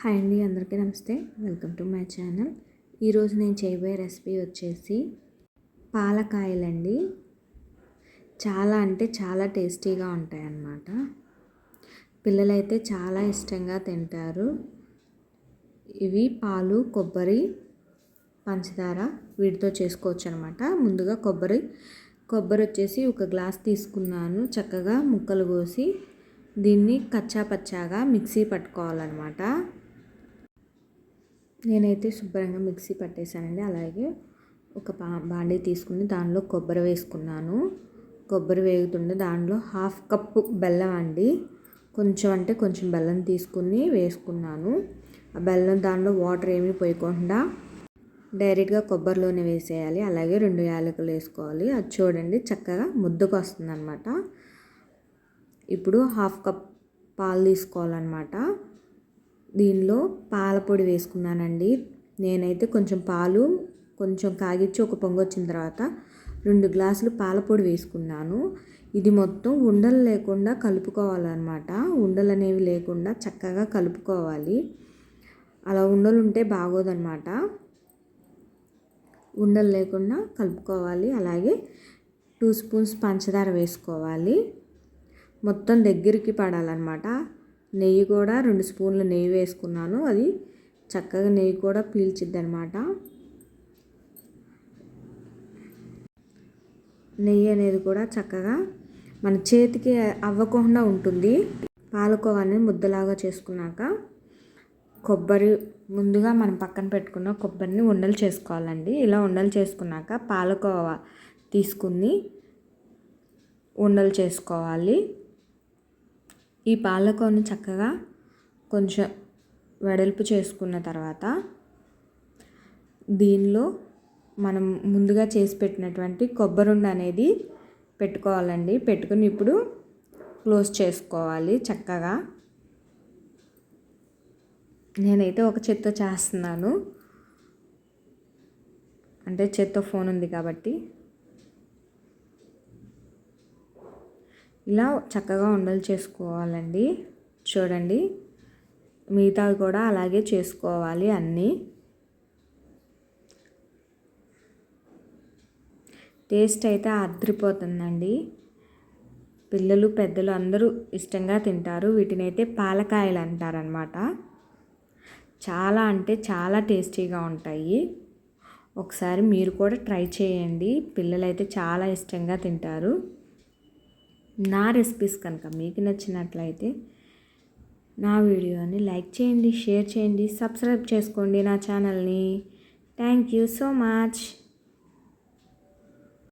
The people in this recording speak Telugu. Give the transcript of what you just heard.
హాయ్ అండి అందరికీ నమస్తే. Welcome to my channel. ఈరోజు నేను చేయబోయే రెసిపీ వచ్చేసి పాలకాయలండి. చాలా అంటే చాలా టేస్టీగా ఉంటాయన్నమాట. పిల్లలైతే చాలా ఇష్టంగా తింటారు. ఇవి పాలు కొబ్బరి పంచదార వీటితో చేసుకోవచ్చు అనమాట ముందుగా కొబ్బరి కొబ్బరి వచ్చేసి ఒక గ్లాస్ తీసుకున్నాను. చక్కగా ముక్కలు కోసి దీన్ని కచ్చా పచ్చాగా మిక్సీ పట్టుకోవాలన్నమాట. నేనైతే శుభ్రంగా మిక్సీ పట్టేశానండి. అలాగే ఒక పా బాండీ తీసుకుని దానిలో కొబ్బరి వేసుకున్నాను. కొబ్బరి వేగుతుండే దానిలో హాఫ్ కప్పు బెల్లం అండి. కొంచెం అంటే కొంచెం బెల్లం తీసుకుని వేసుకున్నాను. ఆ బెల్లం దానిలో వాటర్ ఏమీ పోయకుండా డైరెక్ట్గా కొబ్బరిలోనే వేసేయాలి. అలాగే రెండు యాలకులు వేసుకోవాలి. అది చూడండి చక్కగా ముద్దకు వస్తుంది అనమాట ఇప్పుడు హాఫ్ కప్ పాలు తీసుకోవాలన్నమాట. దీనిలో పాలపొడి వేసుకున్నానండి. నేనైతే కొంచెం పాలు కొంచెం కాగిచ్చి ఒక పొంగు వచ్చిన తర్వాత రెండు గ్లాసులు పాలపొడి వేసుకున్నాను. ఇది మొత్తం ఉండలు లేకుండా కలుపుకోవాలన్నమాట. ఉండలు అనేవి లేకుండా చక్కగా కలుపుకోవాలి. అలా ఉండలు ఉంటే బాగోదన్నమాట. ఉండలు లేకుండా కలుపుకోవాలి. అలాగే టూ స్పూన్స్ పంచదార వేసుకోవాలి. మొత్తం దగ్గరికి పడాలన్నమాట. నెయ్యి కూడా రెండు స్పూన్ల నెయ్యి వేసుకున్నాను. అది చక్కగా నెయ్యి కూడా పీల్చిద్ది అనమాట నెయ్యి అనేది కూడా చక్కగా మన చేతికి అవ్వకుండా ఉంటుంది. పాలకోవాన్ని ముద్దలాగా చేసుకున్నాక కొబ్బరి ముందుగా మనం పక్కన పెట్టుకున్న కొబ్బరిని ఉండలు చేసుకోవాలండి. ఇలా ఉండలు చేసుకున్నాక పాలకోవా తీసుకుని ఉండలు చేసుకోవాలి. ఈ పాలకోని చక్కగా కొంచెం వెడల్పు చేసుకున్న తర్వాత దీనిలో మనం ముందుగా చేసి పెట్టినటువంటి కొబ్బరుండ అనేది పెట్టుకోవాలండి. పెట్టుకుని ఇప్పుడు క్లోజ్ చేసుకోవాలి చక్కగా. నేనైతే ఒక చేత్తో చేస్తున్నాను. అంటే చేత్తో ఫోన్ ఉంది కాబట్టి. ఇలా చక్కగా ఉండలు చేసుకోవాలండి. చూడండి. మిగతావి కూడా అలాగే చేసుకోవాలి అన్నీ. టేస్ట్ అయితే అద్రిపోతుందండి పిల్లలు పెద్దలు అందరూ ఇష్టంగా తింటారు. వీటిని అయితే పాలకాయలు అంటారనమాట చాలా అంటే చాలా టేస్టీగా ఉంటాయి. ఒకసారి మీరు కూడా ట్రై చేయండి. పిల్లలైతే చాలా ఇష్టంగా తింటారు. నా రెసిపీస్ కనుక మీకు నచ్చినట్లయితే నా వీడియోని లైక్ చేయండి షేర్ చేయండి సబ్స్క్రైబ్ చేసుకోండి నా ఛానల్ని థ్యాంక్ యూ సో మచ్